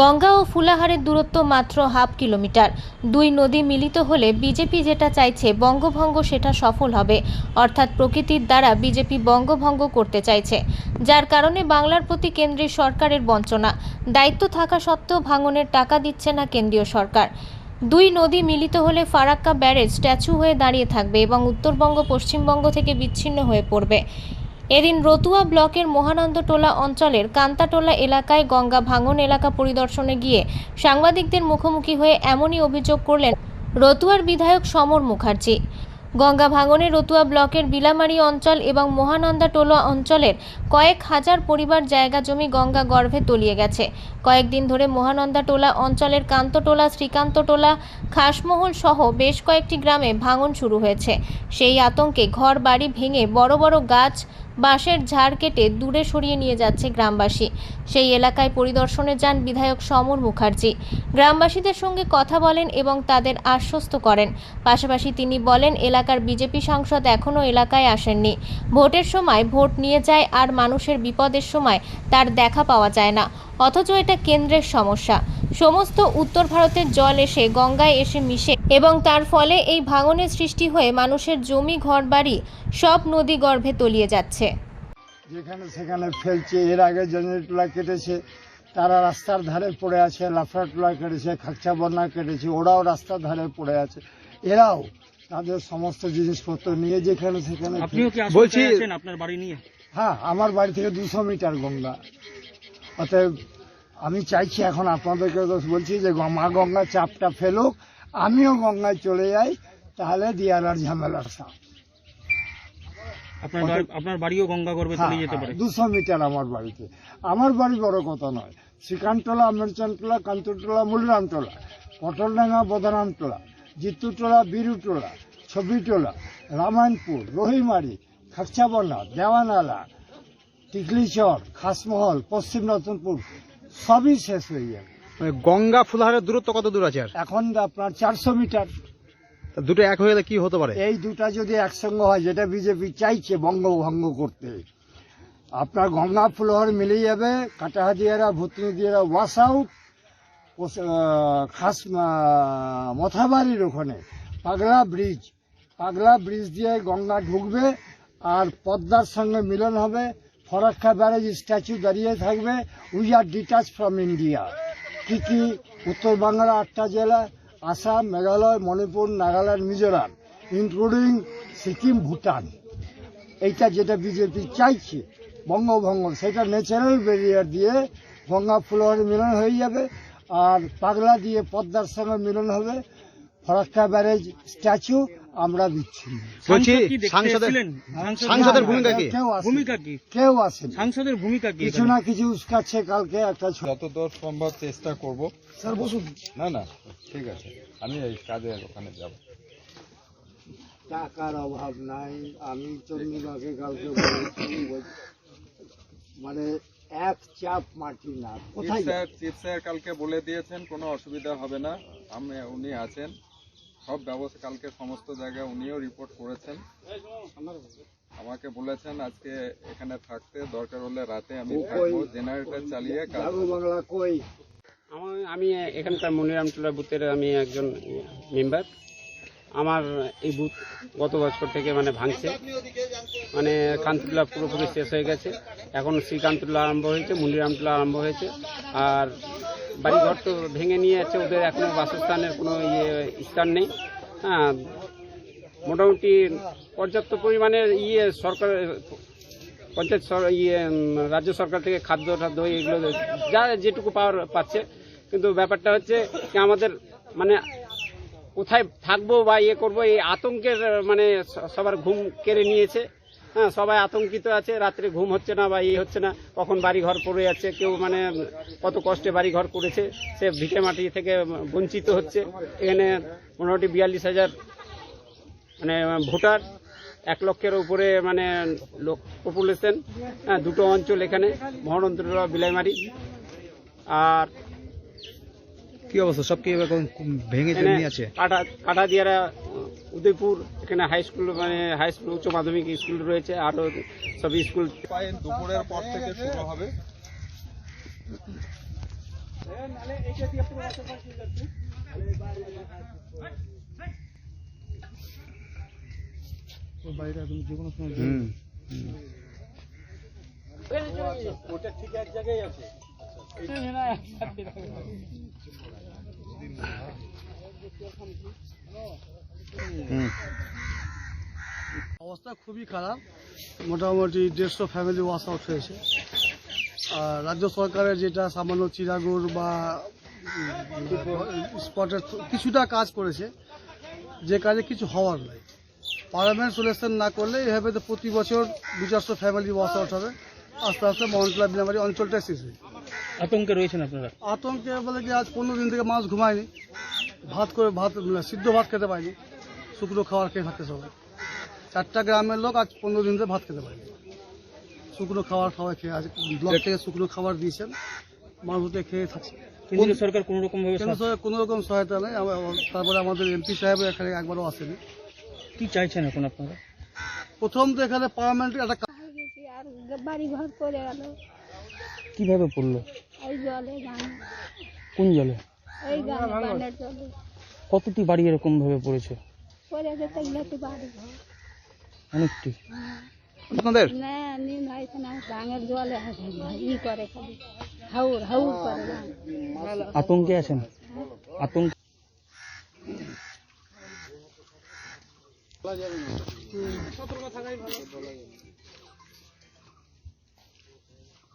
গঙ্গা ও ফুলাহারের দূরত্ব মাত্র half kilometre. দুই নদী মিলিত হলে বিজেপি যেটা চাইছে বঙ্গভঙ্গ, সেটা সফল হবে। অর্থাৎ প্রকৃতির দ্বারা বিজেপি বঙ্গভঙ্গ করতে চাইছে। যার কারণে বাংলার প্রতি কেন্দ্রীয় সরকারের বঞ্চনা। দায়িত্ব থাকা সত্ত্বেও ভাঙনের টাকা দিচ্ছে না কেন্দ্রীয় সরকার। দুই নদী মিলিত হলে ফারাক্কা ব্যারেজ স্ট্যাচু হয়ে দাঁড়িয়ে থাকবে এবং উত্তরবঙ্গ, পশ্চিমবঙ্গ থেকে বিচ্ছিন্ন হয়ে পড়বে। এদিন রতুয়া ব্লকের মহানন্দটোলা অঞ্চলের কান্তাটোলা এলাকায় গঙ্গা ভাঙন এলাকা পরিদর্শনে গিয়ে সাংবাদিকদের মুখোমুখি হয়ে এমনই অভিযোগ করলেন রতুয়ার বিধায়ক সমর মুখার্জি। গঙ্গা ভাঙনে রতুয়া ব্লকের বিলামারি অঞ্চল এবং মহানন্দাটোলা অঞ্চলের কয়েক হাজার পরিবার জায়গা জমি গঙ্গা গর্ভে তলিয়ে গেছে। কয়েকদিন ধরে মহানন্দাটোলা অঞ্চলের কান্তটোলা, শ্রীকান্তটোলা, খাসমহল সহ বেশ কয়েকটি গ্রামে ভাঙন শুরু হয়েছে। সেই আতঙ্কে ঘর বাড়ি ভেঙে বড় বড় গাছ বাঁশের ঝাড় কেটে দূরে সরিয়ে নিয়ে যাচ্ছে গ্রামবাসী। সেই এলাকায় পরিদর্শনে যান বিধায়ক সমর মুখার্জি। গ্রামবাসীদের সঙ্গে কথা বলেন এবং তাদের আশ্বস্ত করেন। পাশাপাশি তিনি বলেন, এলাকার বিজেপি সাংসদ এখনও এলাকায় আসেননি। ভোটের সময় ভোট নিয়ে যায় আর মানুষের বিপদের সময় তার দেখা পাওয়া যায় না। অথচ এটা কেন্দ্রের সমস্যা। সমস্ত উত্তর ভারতের জল এসে গঙ্গায় এসে মিশে এবং তার ফলে এই ভাঙনের সৃষ্টি হয়ে মানুষের জমি, ঘরবাড়ি সব নদী গর্ভে তলিয়ে যাচ্ছে। যেখানে সেখানে ফেলছে এর আগে জেনারেটলা কেটেছে তারা রাস্তার ধারে পড়ে আছে লাফড়াটোলা কেটেছে খাকচা বন্যা কেটেছে ওরাও রাস্তার ধারে পড়ে আছে। এরাও তাদের সমস্ত জিনিসপত্র নিয়ে যেখানে সেখানে আপনিও বলছি আপনার বাড়ি নিয়ে? হ্যাঁ আমার বাড়ি থেকে দুশো মিটার গঙ্গা। অতএব আমি চাইছি এখন আপনাদেরকে তো বলছি যে মা গঙ্গা চাপটা ফেলুক আমিও গঙ্গায় চলে যাই তাহলে দিয়ার আর ঝামেলার সাপ। আপনার আপনার বাড়িও গঙ্গা গর্ভে চলে যেতে পারে। দুশো মিটার আমার বাড়িতে। আমার বাড়ি বড় কথা নয়। শ্রীকান্তলা আমেরচানটোলা কান্তটোলা মূলরামটোলা পটলডাঙ্গা বদরামটোলা জিত্তুটোলা বীরুটোলা ছবিটোলা রামায়ণপুর রহিমারি খাকচাবনা দেওয়ানালা টিকলিচর খাসমহল পশ্চিম রতনপুর সবই শেষ হয়ে যাবে মানে গঙ্গা ফুলহারের দূরত্ব কত দূর আছে আর? এখন আপনার চারশো মিটার। দুটো এক হয়ে কি হতে পারে? এই দুটা যদি একসঙ্গে হয়, যেটা বিজেপি চাইছে বঙ্গভঙ্গ করতে, আপনার গঙ্গা ফ্লোয়ার মিলে যাবে কাটাহাদিয়ারা ভূতনিদিয়ারা ওয়াশ আউট খাস মথাবাড়ির ওখানে, পাগলা ব্রিজ পাগলা ব্রিজ দিয়ে গঙ্গা ঢুকবে, আর পদ্মার সঙ্গে মিলন হবে, ফরাক্কা ব্যারেজ স্ট্যাচু দাঁড়িয়ে থাকবে we are detach from India কি কি? উত্তর বাংলার আটটা জেলা আসাম, মেঘালয়, মণিপুর, নাগাল্যান্ড, মিজোরাম ইনক্লুডিং সিকিম, ভুটান। এইটা যেটা বিজেপি চাইছে, বঙ্গভঙ্গ, সেটা ন্যাচারাল ব্যারিয়ার দিয়ে গঙ্গা ফুলহর মিলন হয়ে যাবে, আর পাগলা দিয়ে পদ্মার সঙ্গে মিলন হবে। ফরাক্কা ব্যারেজ স্ট্যাচু আমরা বলছি দেখতে সাংসদের সাংসদের ভূমিকা কি? কেউ ভূমিকা কি? কেউ আসেনি। সাংসদের ভূমিকা কি? কিছু না কিছু উস্কাচ্ছে কালকে একটা যতদূর সম্ভব চেষ্টা করব। স্যার বসুন। না না ঠিক আছে। আমি এই কাজের ওখানে যাব। টাকার অভাব নাই। আমি চন্দ্রিমাকে কালকে মানে এক চাপ মাটি না। কোথায় স্যার চিফ স্যার কালকে বলে দিয়েছেন কোনো অসুবিধা হবে না। আমি উনি আছেন। সব ব্যবস্থা কালকে সমস্ত জায়গায় উনিও রিপোর্ট করেছেন। আমাকে বলেছেন আজকে এখানে থাকতে দরকার হলে রাতে আমি থাকব জেনারেটর চালিয়ে আমি এখানকার মনিরামটোলা বুথের আমি একজন মেম্বার আমার এই বুথ গত বছর থেকে মানে ভাঙছে। মানে কান্তুল্লা পুরোপুরি শেষ হয়ে গেছে। এখন শ্রীকান্তুল্লা আরম্ভ হয়েছে মুনিরামটোলা আরম্ভ হয়েছে। আর বাড়িঘর তো ভেঙে নিয়ে যাচ্ছে ওদের এখনও বাসস্থানের কোনো ইয়ে স্থান নেই। হ্যাঁ মোটামুটি পর্যাপ্ত পরিমাণে ইয়ে সরকার, পঞ্চায়েত ইয়ে রাজ্য সরকার থেকে খাদ্য টাদ্য এগুলো যা যেটুকু পাওয়ার পাচ্ছে। কিন্তু ব্যাপারটা হচ্ছে কি, আমাদের মানে কোথায় থাকব বা ইয়ে করব, এই আতঙ্কের মানে সবার ঘুম কেড়ে নিয়েছে। হ্যাঁ সবাই আতঙ্কিত আছে রাত্রে ঘুম হচ্ছে না বা ইয়ে হচ্ছে না কখন বাড়ি ঘর পড়ে যাচ্ছে কেউ মানে কত কষ্টে বাড়ি ঘর করেছে সে ভিটে মাটি থেকে বঞ্চিত হচ্ছে। এখানে মোটামুটি বিয়াল্লিশ হাজার মানে ভোটার এক লক্ষের উপরে মানে লোক পপুলেশন হ্যাঁ দুটো অঞ্চল এখানে মহানন্দরা বিলাইমারি। আর কি অবস্থা? সব কি ভেঙে আছে? কাটা কাটাদিয়ারা উদয়পুর এখানে হাই স্কুল মানে হাই স্কুল উচ্চ মাধ্যমিক স্কুল রয়েছে আরও সব স্কুল পাই দুপুরের পর থেকে শুরু হবে হুম হুম অবস্থা খুবই খারাপ। মোটামুটি দেড়শো ফ্যামিলি ওয়াশ আউট হয়েছে। আর রাজ্য সরকারের যেটা সামান্য চিরাগুড় বা স্পটের কিছুটা কাজ করেছে যে কাজে কিছু হওয়ার নাই। পার্লামেন্ট সলিউশন না করলে এভাবে তো প্রতি বছর দু চারশো ফ্যামিলি ওয়াশ আউট হবে। আস্তে আস্তে মহনতলা বিনাবাড়ি অঞ্চলটা শেষ হয়ে আতঙ্কে রয়েছেন আপনারা? আতঙ্কে বলে কি আজ পনেরো দিন থেকে মাছ ঘুমায়নি। ভাত করে ভাত সিদ্ধ ভাত খেতে পারিনি। শুকনো খাবার খেয়ে থাকতে সবাই। চারটা গ্রামের লোক আজ পনেরো দিন ধরে ভাত খেতে পারেনি। শুকনো খাবার সবাই খেয়ে আজ ব্লক থেকে শুকনো খাবার দিয়েছেন। মানুষকে খেয়ে থাকছে কেন্দ্রীয় সরকার কোনো রকম সরকার কোনো রকম সহায়তা নেই। আবার- তারপরে আমাদের এমপি সাহেব এখানে একবারও আসেনি। কি চাইছেন এখন আপনারা? প্রথম তো এখানে পার্লামেন্টে একটা বাড়ি ঘর পড়ে গেল কীভাবে পড়ল? এই জলে কোন জলে? জলে কতটি বাড়ি এরকম ভাবে পড়েছে? পড়ে গেছে গেছে বাড়ি। ঘর অনেকটি আপনাদের না নিন হয়েছে না গাঙের জলে আছে ই করে খালি। হাউর হাউর করে আতঙ্কে আছেন? আতঙ্ক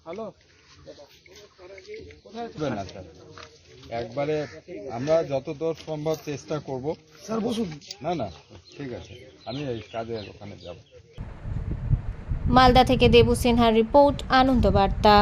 বুঝবেন না স্যার একবারে আমরা যতদূর সম্ভব চেষ্টা করব। স্যার বসুন। না না ঠিক আছে। আমি এই কাজে ওখানে যাব। মালদা থেকে দেবু সিনহার রিপোর্ট আনন্দ বার্তা।